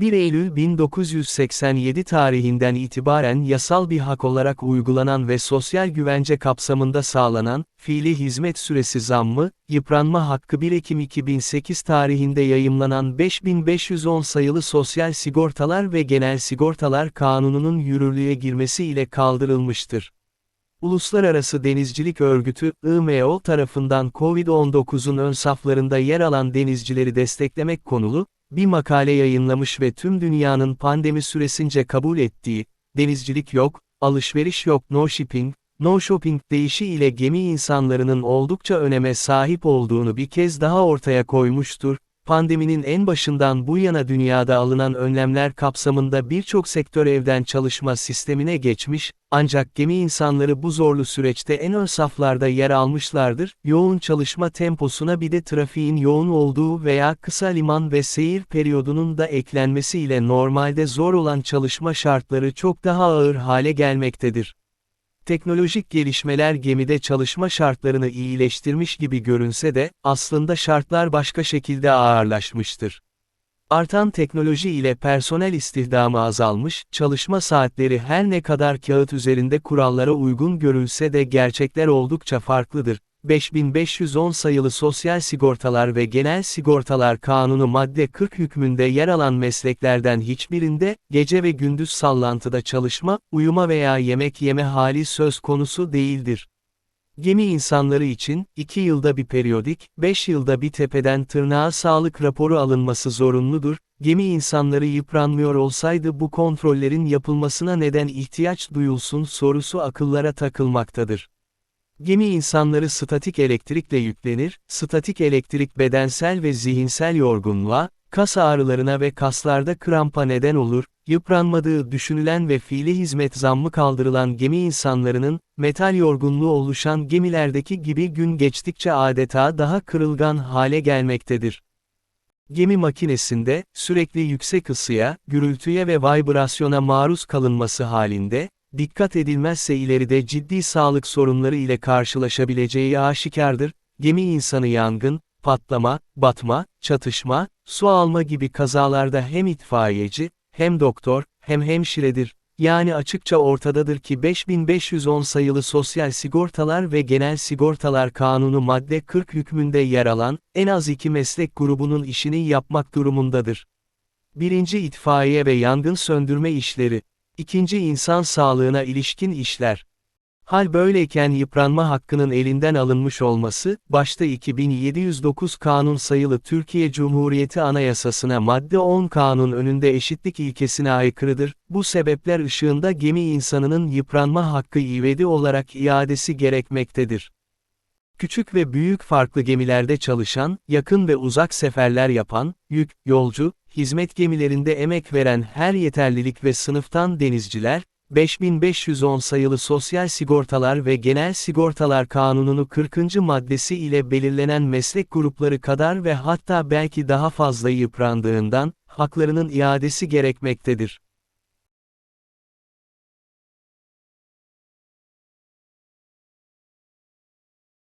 1 Eylül 1987 tarihinden itibaren yasal bir hak olarak uygulanan ve sosyal güvence kapsamında sağlanan, fiili hizmet süresi zammı, yıpranma hakkı 1 Ekim 2008 tarihinde yayımlanan 5510 sayılı Sosyal Sigortalar ve Genel Sigortalar Kanunu'nun yürürlüğe girmesi ile kaldırılmıştır. Uluslararası Denizcilik Örgütü, IMO tarafından COVID-19'un ön saflarında yer alan denizcileri desteklemek konulu, bir makale yayınlamış ve tüm dünyanın pandemi süresince kabul ettiği, denizcilik yok, alışveriş yok no shipping, no shopping deyişi ile gemi insanlarının oldukça öneme sahip olduğunu bir kez daha ortaya koymuştur, Pandeminin en başından bu yana dünyada alınan önlemler kapsamında birçok sektör evden çalışma sistemine geçmiş, ancak gemi insanları bu zorlu süreçte en ön saflarda yer almışlardır, yoğun çalışma temposuna bir de trafiğin yoğun olduğu veya kısa liman ve seyir periyodunun da eklenmesiyle normalde zor olan çalışma şartları çok daha ağır hale gelmektedir. Teknolojik gelişmeler gemide çalışma şartlarını iyileştirmiş gibi görünse de, aslında şartlar başka şekilde ağırlaşmıştır. Artan teknoloji ile personel istihdamı azalmış, çalışma saatleri her ne kadar kağıt üzerinde kurallara uygun görülse de gerçekler oldukça farklıdır. 5510 sayılı Sosyal Sigortalar ve Genel Sigortalar Kanunu madde 40 hükmünde yer alan mesleklerden hiçbirinde, gece ve gündüz sallantıda çalışma, uyuma veya yemek yeme hali söz konusu değildir. Gemi insanları için, 2 yılda bir periyodik, 5 yılda bir tepeden tırnağa sağlık raporu alınması zorunludur, gemi insanları yıpranmıyor olsaydı bu kontrollerin yapılmasına neden ihtiyaç duyulsun sorusu akıllara takılmaktadır. Gemi insanları statik elektrikle yüklenir, statik elektrik bedensel ve zihinsel yorgunluğa, kas ağrılarına ve kaslarda krampa neden olur, yıpranmadığı düşünülen ve fiili hizmet zammı kaldırılan gemi insanlarının, metal yorgunluğu oluşan gemilerdeki gibi gün geçtikçe adeta daha kırılgan hale gelmektedir. Gemi makinesinde, sürekli yüksek ısıya, gürültüye ve vibrasyona maruz kalınması halinde, dikkat edilmezse ileride ciddi sağlık sorunları ile karşılaşabileceği aşikardır, gemi insanı yangın, patlama, batma, çatışma, su alma gibi kazalarda hem itfaiyeci, hem doktor, hem hemşiredir. Yani açıkça ortadadır ki 5510 sayılı Sosyal Sigortalar ve Genel Sigortalar Kanunu madde 40 hükmünde yer alan, en az iki meslek grubunun işini yapmak durumundadır. Birinci itfaiye ve yangın söndürme işleri. İkinci insan sağlığına ilişkin işler. Hal böyleyken yıpranma hakkının elinden alınmış olması, başta 2709 kanun sayılı Türkiye Cumhuriyeti Anayasasına madde 10 kanun önünde eşitlik ilkesine aykırıdır, bu sebepler ışığında gemi insanının yıpranma hakkı ivedi olarak iadesi gerekmektedir. Küçük ve büyük farklı gemilerde çalışan, yakın ve uzak seferler yapan, yük, yolcu, hizmet gemilerinde emek veren her yeterlilik ve sınıftan denizciler, 5510 sayılı Sosyal Sigortalar ve Genel Sigortalar Kanununu 40. maddesi ile belirlenen meslek grupları kadar ve hatta belki daha fazla yıprandığından, haklarının iadesi gerekmektedir.